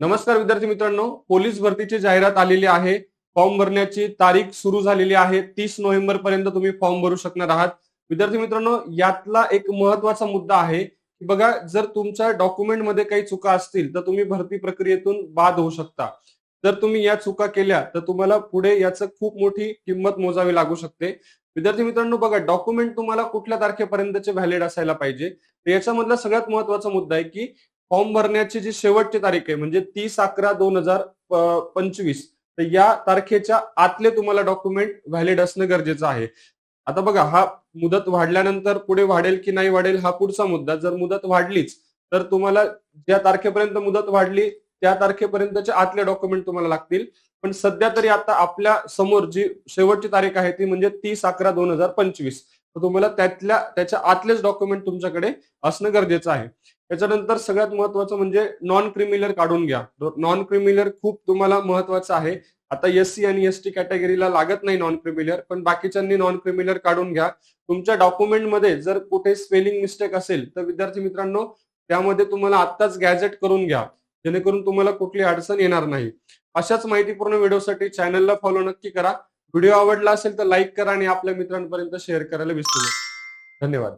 नमस्कार विद्यार्थी मित्रांनो पोलीस भरतीची जाहिरात आलेली आहे. फॉर्म भरण्याची तारीख सुरू झालेली आहे. तीस नोव्हेंबर पर्यंत तुम्ही फॉर्म भरू शकणार आहात. विद्यार्थी मित्रांनो यातला एक महत्त्वाचा मुद्दा आहे की बघा जर तुमच्या डॉक्युमेंटमध्ये काही चुका असतील तर तुम्ही भरती प्रक्रियेतून बाद होऊ शकता. जर तुम्ही या चुका केल्या तर तुम्हाला पुढे याचं खूप मोठी किंमत मोजावी लागू शकते. विद्यार्थी मित्रांनो बघा डॉक्युमेंट तुम्हाला कुठल्या तारखेपर्यंतचे व्हॅलिड असायला पाहिजे? तर याच्यामधला सगळ्यात महत्त्वाचा मुद्दा आहे की फॉर्म भरण्याची जी शेवटची तारीख आहे म्हणजे तीस अकरा दोन हजार पंचवीस तर या तारखेच्या आतले तुम्हाला डॉक्युमेंट व्हॅलिड असणं गरजेचं आहे. आता बघा हा मुदत वाढल्यानंतर पुढे वाढेल की नाही वाढेल हा पुढचा मुद्दा. जर मुदत वाढलीच तर तुम्हाला ज्या तारखेपर्यंत मुदत वाढली त्या तारखेपर्यंतचे आतले डॉक्युमेंट तुम्हाला लागतील. पण सध्या तरी आता आपल्यासमोर जी शेवटची तारीख आहे ती म्हणजे तीस अकरा दोन हजार पंचवीस. तर तुम्हाला त्यातल्या त्याच्या आतलेच डॉक्युमेंट तुमच्याकडे असणं गरजेचं आहे. त्याच्यानंतर सगळ्यात महत्वाचं म्हणजे नॉन क्रिमिलर काढून घ्या. नॉन क्रिमिलर खूप तुम्हाला महत्वाचं आहे. आता एस सी आणि एस टी कॅटेगरीला लागत नाही नॉन क्रिमिलर पण बाकीच्यांनी नॉन क्रिमिलर काढून घ्या. तुमच्या डॉक्युमेंटमध्ये जर कुठे स्पेलिंग मिस्टेक असेल तर विद्यार्थी मित्रांनो त्यामध्ये तुम्हाला आत्ताच गॅजेट करून घ्या. जेणेकरून तुम्हाला कुठली अडचण येणार नाही. अशाच माहितीपूर्ण व्हिडिओसाठी चॅनलला फॉलो नक्की करा. व्हिडिओ आवडला असेल तर लाईक करा आणि आपल्या मित्रांपर्यंत शेअर करायला विसरू नका. धन्यवाद.